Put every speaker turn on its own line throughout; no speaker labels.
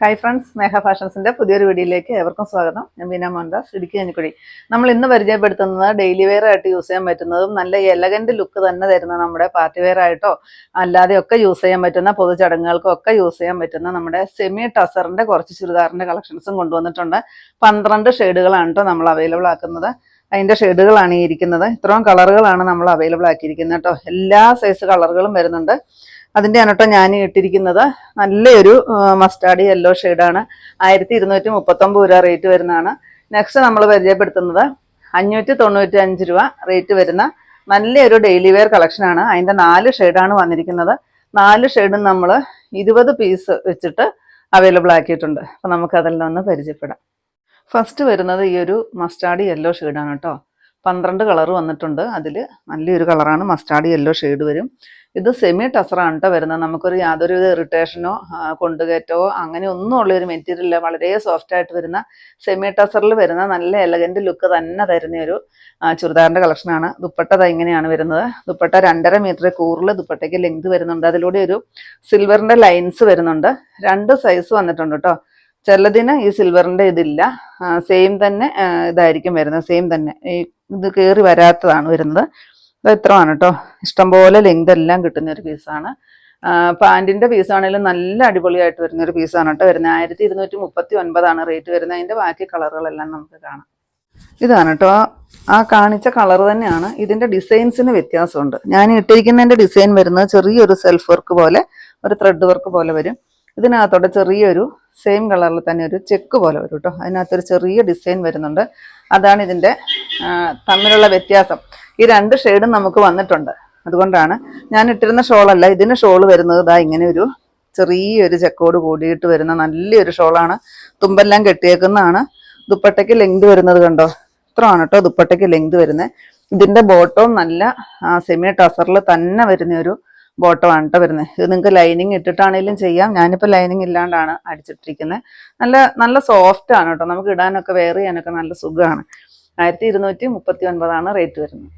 Hi friends മേഘ ഫാഷൻസിന്റെ പുതിയൊരു വീഡിയോയിലേക്ക് ഏവർക്കും സ്വാഗതം. ഞാൻ ബീന മോഹൻദാസ് ഇടുക്കി കഞ്ഞിക്കുഴി നമ്മൾ ഇന്ന് പരിചയപ്പെടുത്തുന്നത് ഡെയിലി വെയർ ആയിട്ട് യൂസ് ചെയ്യാൻ പറ്റുന്നതും നല്ല എലഗന്റ് ലുക്ക് തന്നെ തരുന്ന നമ്മുടെ പാർട്ടി വെയർ ആയിട്ടോ അല്ലാതെ ഒക്കെ യൂസ് ചെയ്യാൻ പറ്റുന്ന പൊതു ചടങ്ങുകൾക്കും ഒക്കെ യൂസ് ചെയ്യാൻ പറ്റുന്ന നമ്മുടെ സെമി ടസറിന്റെ കുറച്ച് ചുരിദാറിന്റെ കളക്ഷൻസും കൊണ്ടുവന്നിട്ടുണ്ട്. പന്ത്രണ്ട് ഷെയ്ഡുകളാണ് കേട്ടോ നമ്മൾ അവൈലബിൾ ആക്കുന്നത്. അതിന്റെ ഷെയ്ഡുകളാണ് ഈ ഇരിക്കുന്നത്. ഇത്രയും കളറുകളാണ് നമ്മൾ അവൈലബിൾ ആക്കിയിരിക്കുന്നത് കേട്ടോ. എല്ലാ സൈസ് കളറുകളും വരുന്നുണ്ട്. അതിന്റെയാണ് കേട്ടോ ഞാൻ ഇട്ടിരിക്കുന്നത്. നല്ലൊരു മസ്റ്റാർഡ് യെല്ലോ ഷെയ്ഡാണ് ആയിരത്തി ഇരുന്നൂറ്റി മുപ്പത്തൊമ്പത് രൂപ റേറ്റ് വരുന്നതാണ്. നെക്സ്റ്റ് നമ്മൾ പരിചയപ്പെടുത്തുന്നത് അഞ്ഞൂറ്റി തൊണ്ണൂറ്റി അഞ്ച് രൂപ റേറ്റ് വരുന്ന നല്ലൊരു ഡെയിലി വെയർ കളക്ഷനാണ് അതിന്റെ നാല് ഷെയ്ഡാണ് വന്നിരിക്കുന്നത്. നാല് ഷെയ്ഡും നമ്മൾ ഇരുപത് പീസ് വെച്ചിട്ട് അവൈലബിൾ ആക്കിയിട്ടുണ്ട്. അപ്പം നമുക്കതെല്ലാം ഒന്ന് പരിചയപ്പെടാം. ഫസ്റ്റ് വരുന്നത് ഈ ഒരു മസ്റ്റാർഡ് യെല്ലോ ഷെയ്ഡാണ് കേട്ടോ. പന്ത്രണ്ട് കളർ വന്നിട്ടുണ്ട്. അതിൽ നല്ലൊരു കളറാണ് മസ്റ്റാർഡ് യെല്ലോ ഷെയ്ഡ് വരും. ഇത് സെമി ടസറാണ് കേട്ടോ വരുന്നത്. നമുക്കൊരു യാതൊരു ഇറിറ്റേഷനോ കൊണ്ടുകയറ്റോ അങ്ങനെ ഒന്നും ഉള്ളൊരു മെറ്റീരിയലില്ല വളരെ സോഫ്റ്റ് ആയിട്ട് വരുന്ന സെമി ടസറിൽ വരുന്ന നല്ല എലഗന്റ് ലുക്ക് തന്നെ തരുന്ന ഒരു ചുരിദാറിന്റെ കളക്ഷനാണ് ദുപ്പട്ട ഇങ്ങനെയാണ് വരുന്നത്. ദുപ്പട്ട രണ്ടര മീറ്റർ കൂറിൽ ദുപ്പട്ടയ്ക്ക് ലെങ്ത് വരുന്നുണ്ട്. അതിലൂടെ ഒരു സിൽവറിന്റെ ലൈൻസ് വരുന്നുണ്ട്. രണ്ട് സൈസ് വന്നിട്ടുണ്ട് കേട്ടോ ചിലതിന് ഈ സിൽവറിന്റെ ഇതില്ല. സെയിം തന്നെ ഇതായിരിക്കും വരുന്നത്. സെയിം തന്നെ. ഇത് കയറി വരാത്തതാണ് വരുന്നത്. ഇത് ഇത്രയാണ് കേട്ടോ ഇഷ്ടംപോലെ ലെങ്ത് എല്ലാം കിട്ടുന്ന ഒരു പീസാണ് പാന്റിന്റെ പീസാണെങ്കിലും നല്ല അടിപൊളിയായിട്ട് വരുന്ന ഒരു പീസാണ് കേട്ടോ വരുന്നത്. ആയിരത്തി ഇരുന്നൂറ്റി മുപ്പത്തി ഒൻപതാണ് റേറ്റ് വരുന്നത്. അതിന്റെ ബാക്കി കളറുകളെല്ലാം നമുക്ക് കാണാം. ഇതാണ് കേട്ടോ ആ കാണിച്ച കളർ തന്നെയാണ്. ഇതിന്റെ ഡിസൈൻസിന് വ്യത്യാസമുണ്ട്. ഞാൻ ഇട്ടിരിക്കുന്നതിന്റെ ഡിസൈൻ വരുന്നത് ചെറിയൊരു സെൽഫ് വർക്ക് പോലെ ഒരു ത്രെഡ് വർക്ക് പോലെ വരും. ഇതിനകത്തോടെ ചെറിയൊരു സെയിം കളറിൽ തന്നെ ഒരു ചെക്ക് പോലെ വരും കേട്ടോ അതിനകത്തൊരു ചെറിയ ഡിസൈൻ വരുന്നുണ്ട്. അതാണ് ഇതിന്റെ തമ്മിലുള്ള വ്യത്യാസം. ഈ രണ്ട് ഷെയ്ഡും നമുക്ക് വന്നിട്ടുണ്ട്. അതുകൊണ്ടാണ് ഞാൻ ഇട്ടിരുന്ന ഷോളല്ല ഇതിന് ഷോൾ വരുന്നത് ഇതാ ഇങ്ങനെ ഒരു ചെറിയൊരു ചെക്കോട് കൂടിയിട്ട് വരുന്ന നല്ലൊരു ഷോളാണ് തുമ്പെല്ലാം കെട്ടിയേക്കുന്നതാണ്. ദുപ്പട്ടയ്ക്ക് ലെങ്ത് വരുന്നത് കണ്ടോ? ഇത്രയാണ് കേട്ടോ ദുപ്പട്ടയ്ക്ക് ലെങ്ത് വരുന്നത്. ഇതിന്റെ ബോട്ടവും നല്ല സെമി ടസറിൽ തന്നെ വരുന്ന ഒരു ബോട്ടമാണ് കേട്ടോ വരുന്നത് ഇത് നിങ്ങൾക്ക് ലൈനിങ് ഇട്ടിട്ടാണെങ്കിലും ചെയ്യാം. ഞാനിപ്പോൾ ലൈനിങ് ഇല്ലാണ്ടാണ് അടിച്ചിട്ടിരിക്കുന്നത്. നല്ല നല്ല സോഫ്റ്റ് ആണ് കേട്ടോ. നമുക്ക് ഇടാനൊക്കെ വെയർ ചെയ്യാനൊക്കെ നല്ല സുഖമാണ്. ആയിരത്തി ഇരുന്നൂറ്റി മുപ്പത്തി ഒൻപതാണ് റേറ്റ് വരുന്നത്.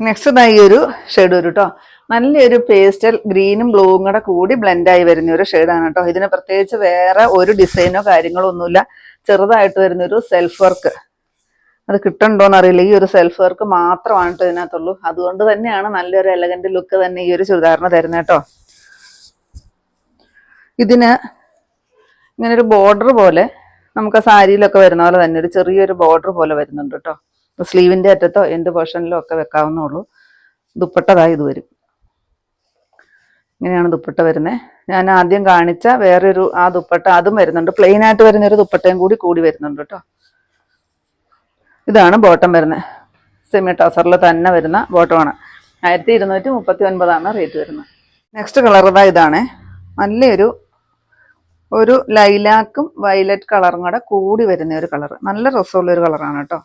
നെക്സ്റ്റ് ഇതാ ഈ ഒരു ഷെയ്ഡ് വരും കേട്ടോ നല്ലൊരു പേസ്റ്റൽ ഗ്രീനും ബ്ലൂവും കൂടെ കൂടി ബ്ലെൻഡായി വരുന്ന ഒരു ഷെയ്ഡാണ് കേട്ടോ. ഇതിന് പ്രത്യേകിച്ച് വേറെ ഒരു ഡിസൈനോ കാര്യങ്ങളോ ഒന്നുമില്ല. ചെറുതായിട്ട് വരുന്നൊരു സെൽഫ് വർക്ക് അത് കിട്ടണ്ടോന്ന് അറിയില്ല ഈ ഒരു സെൽഫ് വർക്ക് മാത്രമാണ് കേട്ടോ ഇതിനകത്തുള്ളൂ. അതുകൊണ്ട് തന്നെയാണ് നല്ലൊരു എലഗന്റ് ലുക്ക് തന്നെ ഈ ഒരു ചുരിദാറിന് തരുന്നത് കേട്ടോ. ഇതിന് ഇങ്ങനെ ഒരു ബോർഡർ പോലെ നമുക്ക് സാരിയിലൊക്കെ വരുന്ന പോലെ തന്നെ ഒരു ചെറിയൊരു ബോർഡർ പോലെ വരുന്നുണ്ട് കേട്ടോ. സ്ലീവിന്റെ അറ്റത്തോ എന്ത് പോർഷനിലോ ഒക്കെ വെക്കാവുന്നുള്ളൂ ദുപ്പട്ടതായി ഇത് വരും. ഇങ്ങനെയാണ് ദുപ്പട്ട വരുന്നത് ഞാൻ ആദ്യം കാണിച്ച വേറൊരു ആ ദുപ്പട്ട അതും വരുന്നുണ്ട്. പ്ലെയിൻ ആയിട്ട് വരുന്ന ഒരു ദുപ്പട്ടയും കൂടി കൂടി വരുന്നുണ്ട് കേട്ടോ. ഇതാണ് ബോട്ടം വരുന്നത് സെമി ടോസറിൽ തന്നെ വരുന്ന ബോട്ടമാണ് ആയിരത്തി ഇരുന്നൂറ്റി മുപ്പത്തി ഒൻപതാണ് റേറ്റ് വരുന്നത്. നെക്സ്റ്റ് കളർ ഇതാ ഇതാണ്. നല്ലൊരു ഒരു ലൈലാക്കും വയലറ്റ് കളറും കൂടെ കൂടി വരുന്ന ഒരു കളർ നല്ല രസമുള്ള ഒരു കളറാണ് കേട്ടോ.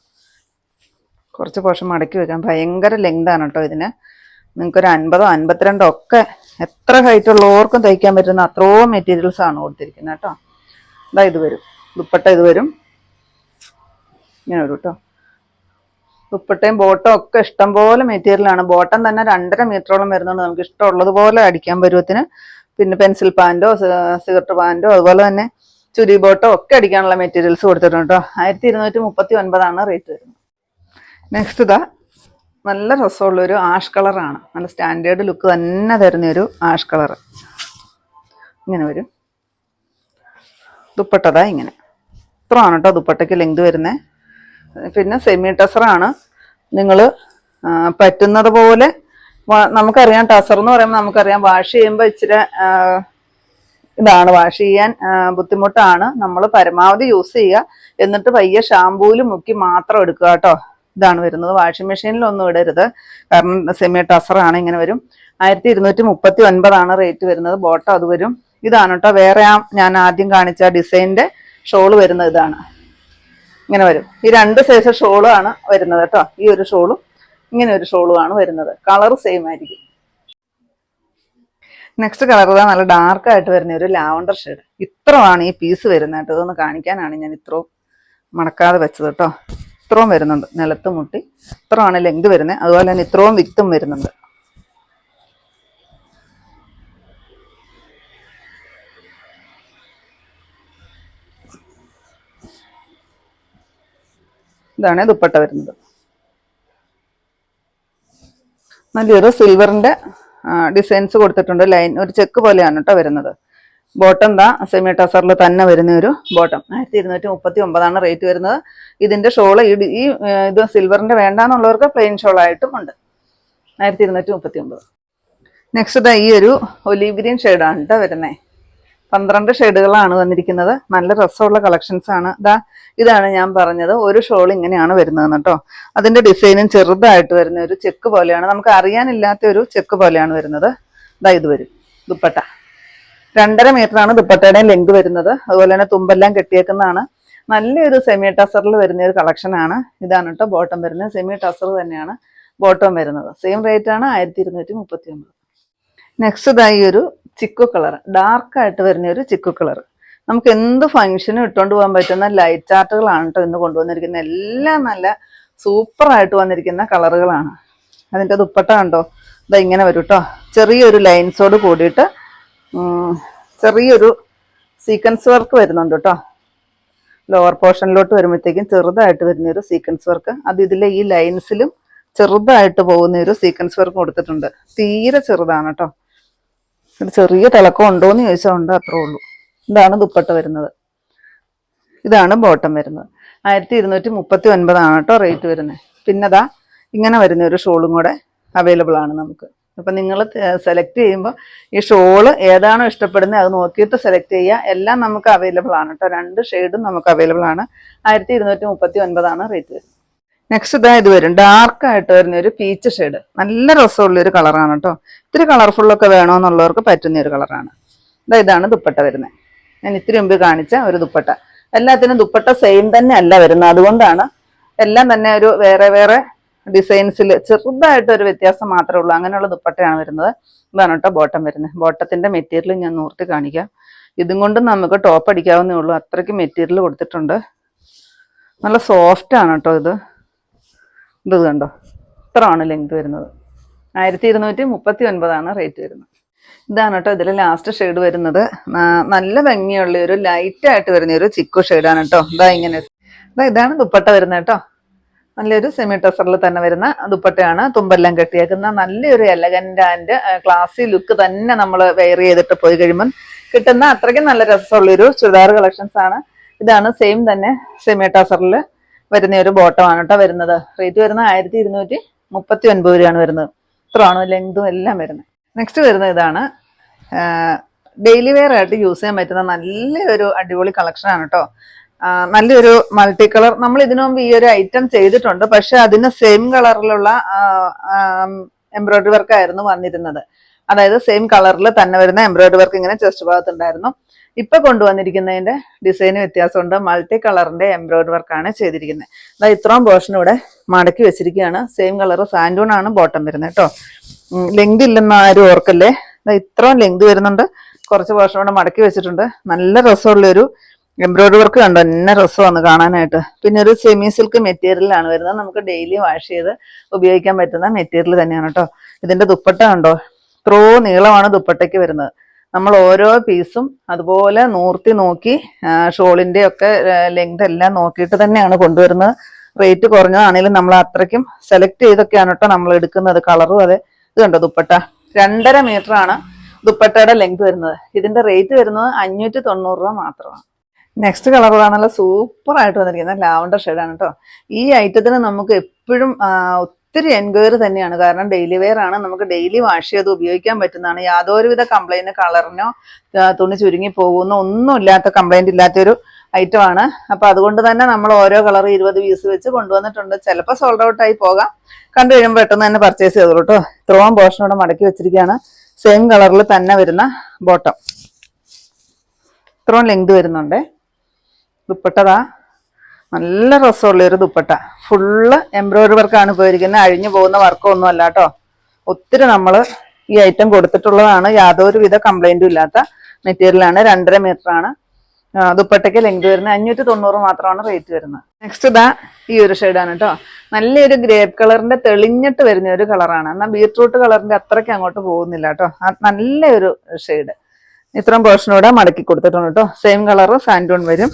കുറച്ച് പോഷം മടക്കി വെക്കാം. ഭയങ്കര ലെങ്ത് ആണ് കേട്ടോ ഇതിന്. നിങ്ങൾക്കൊരു അൻപതോ അൻപത്തിരണ്ടോ ഒക്കെ എത്ര ഹൈറ്റ് ഉള്ളവർക്കും തയ്ക്കാൻ പറ്റുന്ന അത്രയും മെറ്റീരിയൽസ് ആണ് കൊടുത്തിരിക്കുന്നത് കേട്ടോ. ഇതാ ഇത് വരും. ദുപ്പട്ട ഇത് വരും. ഇങ്ങനെ വരും കേട്ടോ. ദുപ്പട്ടയും ബോട്ടും ഒക്കെ ഇഷ്ടംപോലെ മെറ്റീരിയലാണ് ബോട്ടം തന്നെ രണ്ടര മീറ്ററോളം വരുന്നുണ്ട്. നമുക്ക് ഇഷ്ടമുള്ളതുപോലെ അടിക്കാൻ പരുവത്തിന്. പിന്നെ പെൻസിൽ പാന്റോ സിഗരറ്റ് പാന്റോ അതുപോലെ തന്നെ ചുരി ബോട്ടോ ഒക്കെ അടിക്കാനുള്ള മെറ്റീരിയൽസ് കൊടുത്തിട്ടുണ്ട് കേട്ടോ ആയിരത്തി ഇരുന്നൂറ്റി മുപ്പത്തി ഒൻപതാണ് റേറ്റ് വരുന്നത്. നെക്സ്റ്റ് ഇതാ നല്ല രസമുള്ളൊരു ആഷ് കളറാണ് നല്ല സ്റ്റാൻഡേർഡ് ലുക്ക് തന്നെ തരുന്ന ഒരു ആഷ് കളർ ഇങ്ങനെ വരും. ദുപ്പട്ടതാ ഇങ്ങനെ. ഇത്രയാണ് കേട്ടോ ദുപ്പട്ടയ്ക്ക് ലെങ്ത് വരുന്നത് പിന്നെ സെമി ടസറാണ് നിങ്ങൾ പറ്റുന്നത് പോലെ നമുക്കറിയാം ടസർ എന്ന് പറയുമ്പോൾ നമുക്കറിയാം വാഷ് ചെയ്യുമ്പോൾ ഇച്ചിരി ഇതാണ്. വാഷ് ചെയ്യാൻ ബുദ്ധിമുട്ടാണ്. നമ്മൾ പരമാവധി യൂസ് ചെയ്യുക. എന്നിട്ട് പയ്യെ ഷാമ്പൂവിൽ മുക്കി മാത്രം എടുക്കുക കേട്ടോ. ഇതാണ് വരുന്നത്. വാഷിംഗ് മെഷീനിലൊന്നും ഇടരുത്. കാരണം സെമി ടസറാണ് ഇങ്ങനെ വരും. ആയിരത്തി ഇരുന്നൂറ്റി മുപ്പത്തി ഒൻപതാണ് റേറ്റ് വരുന്നത്. ബോട്ടം അത് വരും. ഇതാണ് കേട്ടോ. വേറെ ആ ഞാൻ ആദ്യം കാണിച്ച ഡിസൈന്റെ ഷോൾ വരുന്നത് ഇതാണ്. ഇങ്ങനെ വരും. ഈ രണ്ട് സൈസ് ഷോളും ആണ് വരുന്നത് കേട്ടോ. ഈ ഒരു ഷോളും ഇങ്ങനെ ഒരു ഷോളും ആണ് വരുന്നത്. കളർ സെയിം ആയിരിക്കും. നെക്സ്റ്റ് കളർ ഇതാ നല്ല ഡാർക്ക് ആയിട്ട് വരുന്ന ഒരു ലാവണ്ടർ ഷെയ്ഡ് ഇത്രമാണ് ഈ പീസ് വരുന്നത് കേട്ടോ. ഇതൊന്ന് കാണിക്കാനാണ് ഞാൻ ഇത്രയും മടക്കാതെ വെച്ചത് കേട്ടോ. ഇത്രയും വരുന്നുണ്ട്. നിലത്ത് മുട്ടി. ഇത്രയാണ് ലെങ്ത് വരുന്നത്. അതുപോലെ തന്നെ ഇത്രയും വിത്തും വരുന്നുണ്ട്. ഇതാണ് ദുപ്പട്ട വരുന്നത്. നല്ലൊരു സിൽവറിന്റെ ഡിസൈൻസ് കൊടുത്തിട്ടുണ്ട്. ലൈൻ ഒരു ചെക്ക് പോലെയാണ് കേട്ടോ വരുന്നത്. ബോട്ടം ദാ സെമി ടസറിൽ തന്നെ വരുന്ന ഒരു ബോട്ടം ആയിരത്തി ഇരുന്നൂറ്റി മുപ്പത്തി ഒമ്പതാണ് റേറ്റ് വരുന്നത്. ഇതിന്റെ ഷോൾ ഈ ഇത് സിൽവറിന്റെ വേണ്ടാന്നുള്ളവർക്ക് പ്ലെയിൻ ഷോൾ ആയിട്ടും ഉണ്ട്. ആയിരത്തി ഇരുന്നൂറ്റി മുപ്പത്തി ഒമ്പത് നെക്സ്റ്റ് ഈ ഒരു ഒലീവ് ഗ്രീൻ ഷെയ്ഡാണ് കേട്ടോ വരുന്നത് പന്ത്രണ്ട് ഷെയ്ഡുകളാണ് വന്നിരിക്കുന്നത്. നല്ല രസമുള്ള കളക്ഷൻസ് ആണ്. ഇതാ ഇതാണ് ഞാൻ പറഞ്ഞത്. ഒരു ഷോൾ ഇങ്ങനെയാണ് വരുന്നത് കേട്ടോ. അതിന്റെ ഡിസൈനും ചെറുതായിട്ട് വരുന്ന ഒരു ചെക്ക് പോലെയാണ്. നമുക്ക് അറിയാനില്ലാത്ത ഒരു ചെക്ക് പോലെയാണ് വരുന്നത്. ഇതാ ഇത് വരും. ദുപ്പട്ട. രണ്ടര മീറ്റർ ആണ് ദുപ്പട്ടയുടെ ലെങ്ത് വരുന്നത്. അതുപോലെ തന്നെ തുമ്പെല്ലാം കെട്ടിയേക്കുന്നതാണ്. നല്ലൊരു സെമി ടസറിൽ വരുന്ന ഒരു കളക്ഷൻ ആണ്. ഇതാണ് കേട്ടോ ബോട്ടം വരുന്നത്. സെമി ടസർ തന്നെയാണ് ബോട്ടം വരുന്നത്. സെയിം റേറ്റ് ആണ് ആയിരത്തി ഇരുന്നൂറ്റി മുപ്പത്തി ഒമ്പത് നെക്സ്റ്റ് ഇതായി ഒരു ചിക്കു കളർ ഡാർക്ക് ആയിട്ട് വരുന്ന ഒരു ചിക്കു കളർ. നമുക്ക് എന്ത് ഫങ്ഷനും ഇട്ടുകൊണ്ട് പോകാൻ പറ്റുന്ന ലൈറ്റ് ചാർട്ടുകളാണ് കേട്ടോ ഇന്ന് കൊണ്ടുവന്നിരിക്കുന്നത് എല്ലാം നല്ല സൂപ്പറായിട്ട് വന്നിരിക്കുന്ന കളറുകളാണ്. അതിന്റെ ദുപ്പട്ട കണ്ടോ ഇതാ ഇങ്ങനെ വരും കേട്ടോ ചെറിയൊരു ലൈൻസോട് കൂടിയിട്ട് ചെറിയൊരു സീക്വൻസ് വർക്ക് വരുന്നുണ്ട് കേട്ടോ ലോവർ പോർഷനിലോട്ട് വരുമ്പോഴത്തേക്കും ചെറുതായിട്ട് വരുന്ന ഒരു സീക്വൻസ് വർക്ക് അത് ഇതിലെ ഈ ലൈൻസിലും ചെറുതായിട്ട് പോകുന്ന ഒരു സീക്വൻസ് വർക്ക് കൊടുത്തിട്ടുണ്ട്. തീരെ ചെറുതാണ് കേട്ടോ ഒരു ചെറിയ തിളക്കം ഉണ്ടോ എന്ന് ചോദിച്ചാൽ ഉണ്ട് അത്രേ ഉള്ളൂ. ഇതാണ് ദുപ്പട്ട വരുന്നത്. ഇതാണ് ബോട്ടം വരുന്നത്. ആയിരത്തി ഇരുന്നൂറ്റി മുപ്പത്തി ഒൻപതാണ് കേട്ടോ റേറ്റ് വരുന്നത് പിന്നെ അതാ ഇങ്ങനെ വരുന്ന ഒരു ഷോളും കൂടെ അവൈലബിൾ ആണ് നമുക്ക്. അപ്പം നിങ്ങൾ സെലക്ട് ചെയ്യുമ്പോൾ ഈ ഷോൾ ഏതാണോ ഇഷ്ടപ്പെടുന്നത് അത് നോക്കിയിട്ട് സെലക്ട് ചെയ്യുക. എല്ലാം നമുക്ക് അവൈലബിൾ ആണ് കേട്ടോ. രണ്ട് ഷെയ്ഡും നമുക്ക് അവൈലബിൾ ആണ്. ആയിരത്തി ഇരുന്നൂറ്റി മുപ്പത്തി ഒൻപതാണ് റേറ്റ് വരുന്നത്. നെക്സ്റ്റ് ഇതാ ഇത് വരും. ഡാർക്ക് ആയിട്ട് വരുന്ന ഒരു പീച്ച് ഷെയ്ഡ് നല്ല രസമുള്ള ഒരു കളറാണ് കേട്ടോ ഇത്തിരി കളർഫുള്ളൊക്കെ വേണമെന്നുള്ളവർക്ക് പറ്റുന്ന ഒരു കളറാണ് ഇതാ ഇതാണ് ദുപ്പട്ട വരുന്നത് ഞാൻ ഇത്തിരി മുമ്പ് കാണിച്ച ഒരു ദുപ്പട്ട. എല്ലാത്തിനും ദുപ്പട്ട സെയിം തന്നെ അല്ല വരുന്നത്. അതുകൊണ്ടാണ് എല്ലാം തന്നെ ഒരു വേറെ വേറെ ഡിസൈൻസിൽ ചെറുതായിട്ട് ഒരു വ്യത്യാസം മാത്രമേ ഉള്ളൂ. അങ്ങനെയുള്ള ദുപ്പട്ടയാണ് വരുന്നത്. ഇതാണ് കേട്ടോ ബോട്ടം വരുന്നത് ബോട്ടത്തിന്റെ മെറ്റീരിയൽ ഞാൻ നൂർത്തി കാണിക്കാം. ഇതും കൊണ്ടും നമുക്ക് ടോപ്പ് അടിക്കാവുന്നേ ഉള്ളൂ. അത്രയ്ക്ക് മെറ്റീരിയൽ കൊടുത്തിട്ടുണ്ട്. നല്ല സോഫ്റ്റ് ആണ് കേട്ടോ ഇത്. ഇത് കണ്ടോ? ഇത്രയാണ് ലെങ്ത് വരുന്നത്. ആയിരത്തി ഇരുന്നൂറ്റി മുപ്പത്തി ഒൻപതാണ് റേറ്റ് വരുന്നത്. ഇതാണ് കേട്ടോ ഇതിൽ ലാസ്റ്റ് ഷെയ്ഡ് വരുന്നത്. നല്ല ഭംഗിയുള്ള ഒരു ലൈറ്റ് ആയിട്ട് വരുന്ന ഒരു ചിക്കു ഷെയ്ഡാണ് കേട്ടോ. ഇതാ ഇങ്ങനെ. അതാ ഇതാണ് ദുപ്പട്ട വരുന്നത് കേട്ടോ. നല്ലൊരു സെമി ടസറിൽ തന്നെ വരുന്ന ദുപ്പട്ടയാണ്. തുമ്പെല്ലാം കെട്ടിയേക്കുന്ന നല്ലൊരു എലഗന്റ് ആൻഡ് ക്ലാസി ലുക്ക് തന്നെ നമ്മൾ വെയർ ചെയ്തിട്ട് പോയി കഴിയുമ്പം കിട്ടുന്ന അത്രയ്ക്കും നല്ല രസമുള്ളൊരു ചുരിദാർ കളക്ഷൻസ് ആണ്. ഇതാണ് സെയിം തന്നെ സെമി ടസറിൽ വരുന്ന ഒരു ബോട്ടമാണ് കേട്ടോ വരുന്നത്. റേറ്റ് വരുന്നത് ആയിരത്തി ഇരുന്നൂറ്റി മുപ്പത്തി ഒൻപത് രൂപയാണ് വരുന്നത്. ഇത്രയാണോ ലെങ്തും എല്ലാം വരുന്നത്. നെക്സ്റ്റ് വരുന്ന ഇതാണ് ഡെയിലി വെയർ ആയിട്ട് യൂസ് ചെയ്യാൻ പറ്റുന്ന നല്ലൊരു അടിപൊളി കളക്ഷൻ ആണ് കേട്ടോ നല്ലൊരു മൾട്ടി കളർ നമ്മൾ ഇതിനു മുമ്പ് ഈ ഒരു ഐറ്റം ചെയ്തിട്ടുണ്ട്. പക്ഷെ അതിന് സെയിം കളറിലുള്ള എംബ്രോയിഡറി വർക്ക് ആയിരുന്നു വന്നിരുന്നത്. അതായത് സെയിം കളറിൽ തന്നെ വരുന്ന എംബ്രോയിഡറി വർക്ക് ഇങ്ങനെ ചെസ്റ്റ് ഭാഗത്തുണ്ടായിരുന്നു. ഇപ്പൊ കൊണ്ടുവന്നിരിക്കുന്നതിന്റെ ഡിസൈന് വ്യത്യാസമുണ്ട്. മൾട്ടി കളറിന്റെ എംബ്രോയിഡറി വർക്കാണ് ചെയ്തിരിക്കുന്നത്. അതായത് ഇത്രയും പോർഷൻ ഇവിടെ മടക്കി വെച്ചിരിക്കുകയാണ്. സെയിം കളർ സാൻഡൂൺ ആണ് ബോട്ടം വരുന്നത് കേട്ടോ. ലെങ്ത് ഇല്ലെന്ന് ആരും ഓർക്കല്ലേ? ദാ ഇത്രയും ലെങ്ത് വരുന്നുണ്ട്. കുറച്ച് പോർഷൻ ഇവിടെ മടക്കി വെച്ചിട്ടുണ്ട്. നല്ല രസമുള്ള ഒരു എംബ്രോയിഡറി വർക്ക് കണ്ടോ? എന്നെ രസമാണ് കാണാനായിട്ട്. പിന്നെ ഒരു സെമി സിൽക്ക് മെറ്റീരിയലാണ് വരുന്നത്. നമുക്ക് ഡെയിലി വാഷ് ചെയ്ത് ഉപയോഗിക്കാൻ പറ്റുന്ന മെറ്റീരിയൽ തന്നെയാണ് കേട്ടോ. ഇതിന്റെ ദുപ്പട്ട കണ്ടോ? ത്രോ നീളമാണ് ദുപ്പട്ടയ്ക്ക് വരുന്നത്. നമ്മൾ ഓരോ പീസും അതുപോലെ നൂർത്തി നോക്കി ഷോളിന്റെ ഒക്കെ ലെങ്ത് എല്ലാം നോക്കിയിട്ട് തന്നെയാണ് കൊണ്ടുവരുന്നത്. റേറ്റ് കുറഞ്ഞതാണെങ്കിലും നമ്മൾ അത്രയ്ക്കും സെലക്ട് ചെയ്തൊക്കെയാണ് കേട്ടോ നമ്മൾ എടുക്കുന്നത് കളറും അതെ. ഇത് കണ്ടോ ദുപ്പട്ട? രണ്ടര മീറ്റർ ആണ് ദുപ്പട്ടയുടെ ലെങ്ത് വരുന്നത്. ഇതിന്റെ റേറ്റ് വരുന്നത് അഞ്ഞൂറ്റി തൊണ്ണൂറ് രൂപ മാത്രമാണ്. നെക്സ്റ്റ് കളർ നല്ല സൂപ്പർ ആയിട്ട് വന്നിരിക്കുന്നത്. ലാവണ്ടർ ഷെയ്ഡാണ് കേട്ടോ. ഈ ഐറ്റത്തിന് നമുക്ക് എപ്പോഴും ഒത്തിരി എൻക്വയറി തന്നെയാണ്. കാരണം ഡെയിലി വെയർ ആണ്. നമുക്ക് ഡെയിലി വാഷ് ചെയ്ത് ഉപയോഗിക്കാൻ പറ്റുന്നതാണ്. യാതൊരുവിധ കംപ്ലൈന്റ് കളറിനോ തുണി ചുരുങ്ങി പോകുന്നോ ഒന്നും ഇല്ലാത്ത കംപ്ലൈന്റ് ഇല്ലാത്തൊരു ഐറ്റം ആണ്. അപ്പൊ അതുകൊണ്ട് തന്നെ നമ്മൾ ഓരോ കളർ ഇരുപത് പീസ് വെച്ച് കൊണ്ടുവന്നിട്ടുണ്ട്. ചിലപ്പോൾ സോൾഡ് ഔട്ട് ആയി പോകാം. കണ്ടു കഴിയുമ്പോൾ പെട്ടെന്ന് തന്നെ പർച്ചേസ് ചെയ്തോളൂ കേട്ടോ ഇത്രയും പോർഷൻ ഇവിടെ മടക്കി വെച്ചിരിക്കുകയാണ്. സെയിം കളറിൽ തന്നെ വരുന്ന ബോട്ടം ഇത്രയും ലെങ്ത് വരുന്നുണ്ടേ. ദുപ്പട്ടതാ നല്ല രസമുള്ള ഒരു ദുപ്പട്ട. ഫുള്ള് എംബ്രോയിഡറി വർക്കാണ് പോയിരിക്കുന്നത്. അഴിഞ്ഞു പോകുന്ന വർക്കൊന്നും അല്ല കേട്ടോ ഒത്തിരി നമ്മൾ ഈ ഐറ്റം കൊടുത്തിട്ടുള്ളതാണ്. യാതൊരു വിധ കംപ്ലൈന്റും ഇല്ലാത്ത മെറ്റീരിയലാണ് രണ്ടര ആണ്. ദുപ്പട്ടയ്ക്ക് ലെങ്ത് വരുന്നത് അഞ്ഞൂറ്റി തൊണ്ണൂറ് മാത്രമാണ് റേറ്റ് വരുന്നത്. നെക്സ്റ്റ് ഇതാ ഈ ഒരു ഷെയ്ഡാണ് കേട്ടോ നല്ലൊരു ഗ്രേപ്പ് കളറിന്റെ തെളിഞ്ഞിട്ട് വരുന്ന ഒരു കളറാണ് എന്നാൽ ബീട്രൂട്ട് കളറിന്റെ അത്രയ്ക്ക് അങ്ങോട്ട് പോകുന്നില്ല കേട്ടോ നല്ലൊരു ഷെയ്ഡ് ഇത്രയും പോർഷനോടെ മടക്കി കൊടുത്തിട്ടുണ്ട് കേട്ടോ. സെയിം കളർ സാൻഡൂൺ വരും.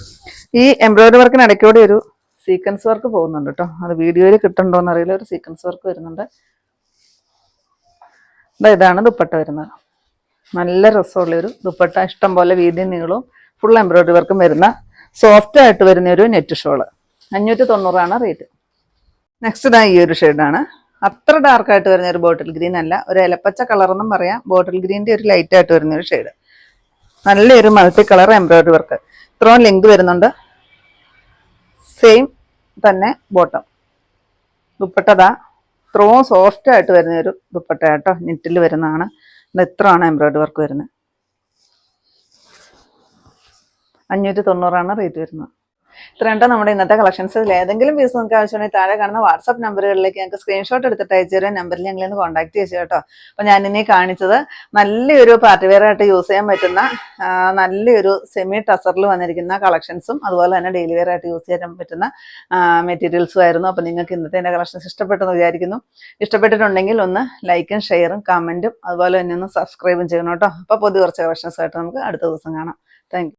ഈ എംബ്രോയിഡറി വർക്കിന് ഇടയ്ക്കൂടെ ഒരു സീക്വൻസ് വർക്ക് പോകുന്നുണ്ട് കേട്ടോ. അത് വീഡിയോയിൽ കിട്ടണ്ടോന്ന് അറിയില്ല ഒരു സീക്വൻസ് വർക്ക് വരുന്നുണ്ട്. ഇതാണ് ദുപ്പട്ട വരുന്നത്. നല്ല രസമുള്ള ഒരു ദുപ്പട്ട. ഇഷ്ടം പോലെ വീതി നീളവും ഫുൾ എംബ്രോയിഡറി വർക്കും വരുന്ന സോഫ്റ്റ് ആയിട്ട് വരുന്ന ഒരു നെറ്റ് ഷോൾ അഞ്ഞൂറ്റി തൊണ്ണൂറാണ് റേറ്റ് നെക്സ്റ്റ് ഇതാ ഈ ഒരു ഷെയ്ഡാണ് അത്ര ഡാർക്കായിട്ട് വരുന്ന ഒരു ബോട്ടിൽ ഗ്രീൻ അല്ല. ഒരു ഇലപ്പച്ച കളർ എന്നും പറയാം. ബോട്ടിൽ ഗ്രീന്റെ ഒരു ലൈറ്റ് ആയിട്ട് വരുന്ന ഒരു ഷെയ്ഡ് നല്ലൊരു മൾട്ടി കളർ എംബ്രോയ്ഡറി വർക്ക് ഇത്രയും ലെങ്ക് വരുന്നുണ്ട്. സെയിം തന്നെ ബോട്ടം ദുപ്പട്ടതാ. ഇത്രയും സോഫ്റ്റ് ആയിട്ട് വരുന്ന ഒരു ദുപ്പട്ട കേട്ടോ നെറ്റിൽ വരുന്നതാണ്. ഇത് ഇത്രയാണ് എംബ്രോയിഡറി വർക്ക് വരുന്നത്. അഞ്ഞൂറ്റി തൊണ്ണൂറാണ് റേറ്റ് വരുന്നത്. ഇത്രയുണ്ട് നമ്മുടെ ഇന്നത്തെ കളക്ഷൻസിൽ ഏതെങ്കിലും പീസ് നിങ്ങൾക്ക് ആവശ്യമുണ്ടെങ്കിൽ താഴെ കാണുന്ന വാട്സപ്പ് നമ്പറുകളിലേക്ക് ഞങ്ങൾക്ക് സ്ക്രീൻഷോട്ട് എടുത്തിട്ട് അയച്ചു നമ്പറിൽ ഞങ്ങളെ ഇന്ന് കോൺടാക്ട് ചെയ്തു കേട്ടോ. അപ്പോൾ ഞാൻ ഇനി കാണിച്ചത് നല്ലൊരു പാർട്ടി വെയർ ആയിട്ട് യൂസ് ചെയ്യാൻ പറ്റുന്ന നല്ലൊരു സെമി ടസറിൽ വന്നിരിക്കുന്ന കളക്ഷൻസും അതുപോലെ തന്നെ ഡെയിലി വെയർ ആയിട്ട് യൂസ് ചെയ്യാൻ പറ്റുന്ന മെറ്റീരിയൽസും ആയിരുന്നു. അപ്പോൾ നിങ്ങൾക്ക് ഇന്നത്തെ എന്റെ കളക്ഷൻസ് ഇഷ്ടപ്പെട്ടെന്ന് വിചാരിക്കുന്നു. ഇഷ്ടപ്പെട്ടിട്ടുണ്ടെങ്കിൽ ഒന്ന് ലൈക്കും ഷെയറും കമന്റും അതുപോലെ തന്നെ ഒന്ന് സബ്സ്ക്രൈബും ചെയ്യണം കേട്ടോ. അപ്പോൾ പുതിയ കുറച്ച് കളക്ഷൻസ് ആയിട്ട് നമുക്ക് അടുത്ത ദിവസം കാണാം. താങ്ക്